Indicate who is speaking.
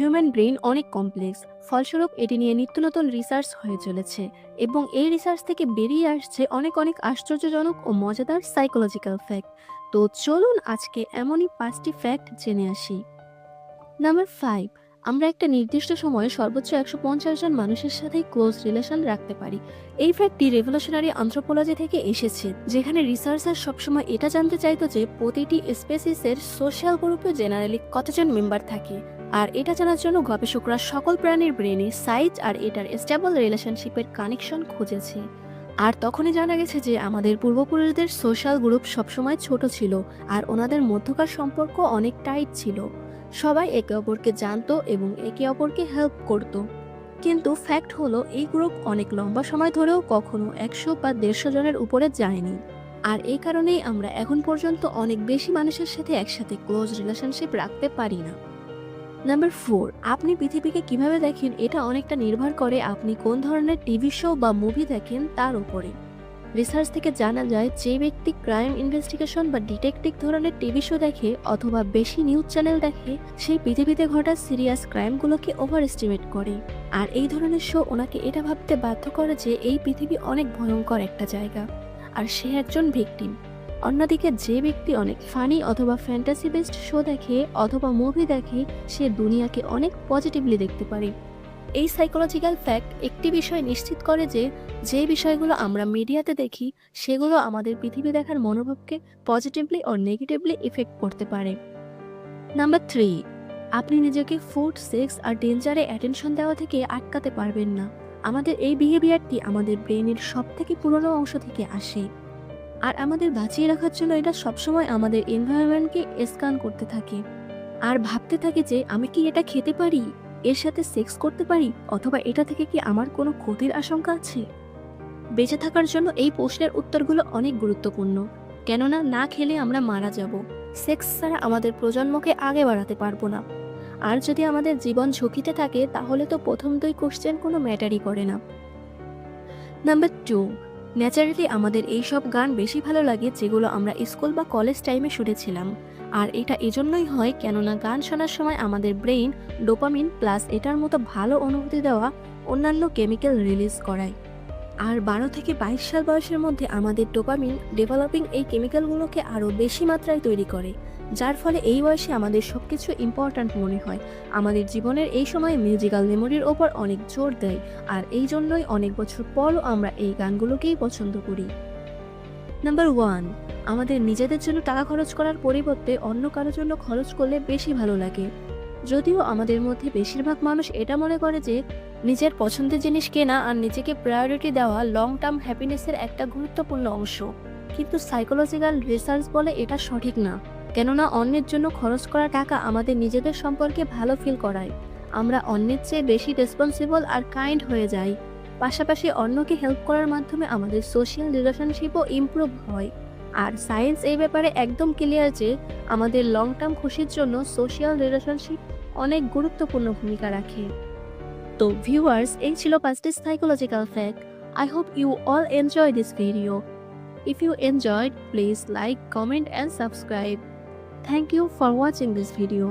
Speaker 1: Human brain অনেক complex, ফলস্বরূপ এটি নিয়ে নিত্য নতুন রিসার্চ হয়ে চলেছে এবং এই রিসার্চ থেকে বেরিয়ে আসছে অনেক অনেক আশ্চর্যজনক ও মজাদার সাইকোলজিক্যাল ফ্যাক্ট তো চলুন আজকে এমনই পাঁচটি ফ্যাক্ট জেনে আসি। নাম্বার ফাইভ আমরা একটা নির্দিষ্ট সময়ে সর্বোচ্চ একশো পঞ্চাশ জন মানুষের সাথে ক্লোজ রিলেশন রাখতে পারি। এই ফ্যাক্টটি রেভলিউশনারি অ্যান্থ্রোপোলজি থেকে এসেছে, যেখানে রিসার্চার সবসময় এটা জানতে চাইতো যে প্রতিটি স্পেসিসের সোশ্যাল গ্রুপে জেনারেলি কতজন মেম্বার থাকে। আর এটা জানার জন্য গবেষকরা সকল প্রাণীর ব্রেনে সাইজ আর এটার স্টেবল রিলেশনশিপের কানেকশন খুঁজেছে। আর তখনই জানা গেছে যে আমাদের পূর্বপুরুষদের সোশ্যাল গ্রুপ সবসময় ছোট ছিল আর ওনাদের মধ্যকার সম্পর্ক অনেক টাইট ছিল। সবাই একে অপরকে জানতো এবং একে অপরকে হেল্প করত। কিন্তু ফ্যাক্ট হলো, এই গ্রুপ অনেক লম্বা সময় ধরেও কখনো একশো বা দেড়শো জনের উপরে যায়নি। আর এই কারণেই আমরা এখন পর্যন্ত অনেক বেশি মানুষের সাথে একসাথে ক্লোজ রিলেশনশিপ রাখতে পারি না। নাম্বার ফোর আপনি পৃথিবীকে কীভাবে দেখেন এটা অনেকটা নির্ভর করে আপনি কোন ধরনের টিভি শো বা মুভি দেখেন তার উপরে। রিসার্চ থেকে জানা যায়, যে ব্যক্তি ক্রাইম ইনভেস্টিগেশন বা ডিটেকটিভ ধরনের টিভি শো দেখে অথবা বেশি নিউজ চ্যানেল দেখে সেই পৃথিবীতে ঘটা সিরিয়াস ক্রাইমগুলোকে ওভার এস্টিমেট করে। আর এই ধরনের শো ওনাকে এটা ভাবতে বাধ্য করে যে এই পৃথিবী অনেক ভয়ঙ্কর একটা জায়গা। আর সে একজন ভিকটিম অন্যদিকে যে ব্যক্তি অনেক ফানি অথবা ফ্যান্টাসি বেসড শো দেখে অথবা মুভি দেখে, সে দুনিয়াকে অনেক পজিটিভলি দেখতে পারে। এই সাইকোলজিক্যাল ফ্যাক্ট একটি বিষয় নিশ্চিত করে যে যে বিষয়গুলো আমরা মিডিয়াতে দেখি, সেগুলো আমাদের পৃথিবী দেখার মনোভাবকে পজিটিভলি ও নেগেটিভলি ইফেক্ট করতে পারে। নাম্বার থ্রি আপনি নিজেকে ফুড সেক্স আর ডেঞ্জারে অ্যাটেনশন দেওয়া থেকে আটকাতে পারবেন না। আমাদের এই বিহেভিয়ারটি আমাদের ব্রেনের সব থেকে পুরনো অংশ থেকে আসে। আর আমাদের বাঁচিয়ে রাখার জন্য এটা সবসময় আমাদের এনভায়রনমেন্টকে স্ক্যান করতে থাকে। আর ভাবতে থাকে যে, আমি কি এটা খেতে পারি? এর সাথে সেক্স করতে পারি? অথবা এটা থেকে কি আমার কোনো ক্ষতির আশঙ্কা আছে? বেঁচে থাকার জন্য এই প্রশ্নের উত্তরগুলো অনেক গুরুত্বপূর্ণ। কেননা, না খেলে আমরা মারা যাব। সেক্স ছাড়া আমাদের প্রজন্মকে আগে বাড়াতে পারব না। আর যদি আমাদের জীবন ঝুঁকিতে থাকে, তাহলে তো প্রথম দুই কোশ্চেন কোনো ম্যাটারই করে না। নাম্বার টু ন্যাচারালি আমাদের এই সব গান বেশি ভালো লাগে যেগুলো আমরা স্কুল বা কলেজ টাইমে শুনেছিলাম। আর এটা এজন্যই হয় কেননা গান শোনার সময় আমাদের ব্রেইন ডোপামিন প্লাস এটার মতো ভালো অনুভূতি দেওয়া অন্যান্য কেমিক্যাল রিলিজ করায়। আর বারো থেকে বাইশ সাল বয়সের মধ্যে আমাদের ডোপামিন ডেভেলপিং এই কেমিক্যালগুলোকে আরও বেশি মাত্রায় তৈরি করে, যার ফলে এই বয়সে আমাদের সব কিছু ইম্পর্ট্যান্ট মনে হয়। আমাদের জীবনের এই সময় মিউজিক্যাল মেমোরির ওপর অনেক জোর দেয়, আর এই জন্যই অনেক বছর পরও আমরা এই গানগুলোকেই পছন্দ করি। নাম্বার ওয়ান আমাদের নিজেদের জন্য টাকা খরচ করার পরিবর্তে অন্য কারোর জন্য খরচ করলে বেশি ভালো লাগে। যদিও আমাদের মধ্যে বেশিরভাগ মানুষ এটা মনে করে যে নিজের পছন্দের জিনিস কেনা আর নিজেকে প্রায়োরিটি দেওয়া লং টার্ম হ্যাপিনেসের একটা গুরুত্বপূর্ণ অংশ। কিন্তু সাইকোলজিক্যাল রিসার্চ বলে এটা সঠিক না। কেননা অন্যের জন্য খরচ করা টাকা আমাদের নিজেদের সম্পর্কে ভালো ফিল করায়। আমরা অন্যের চেয়ে বেশি রেসপন্সিবল আর কাইন্ড হয়ে যাই। পাশাপাশি অন্যকে হেল্প করার মাধ্যমে আমাদের সোশ্যাল রিলেশনশিপও ইমপ্রুভ হয়। আর সায়েন্স এই ব্যাপারে একদম ক্লিয়ার যে, আমাদের লং টার্ম খুশির জন্য সোশ্যাল রিলেশনশিপ অনেক গুরুত্বপূর্ণ ভূমিকা রাখে। তো ভিউয়ার্স এই ছিল পাঁচটি psychological fact I hope you all enjoy this video if you enjoyed please like comment and subscribe thank you for watching this video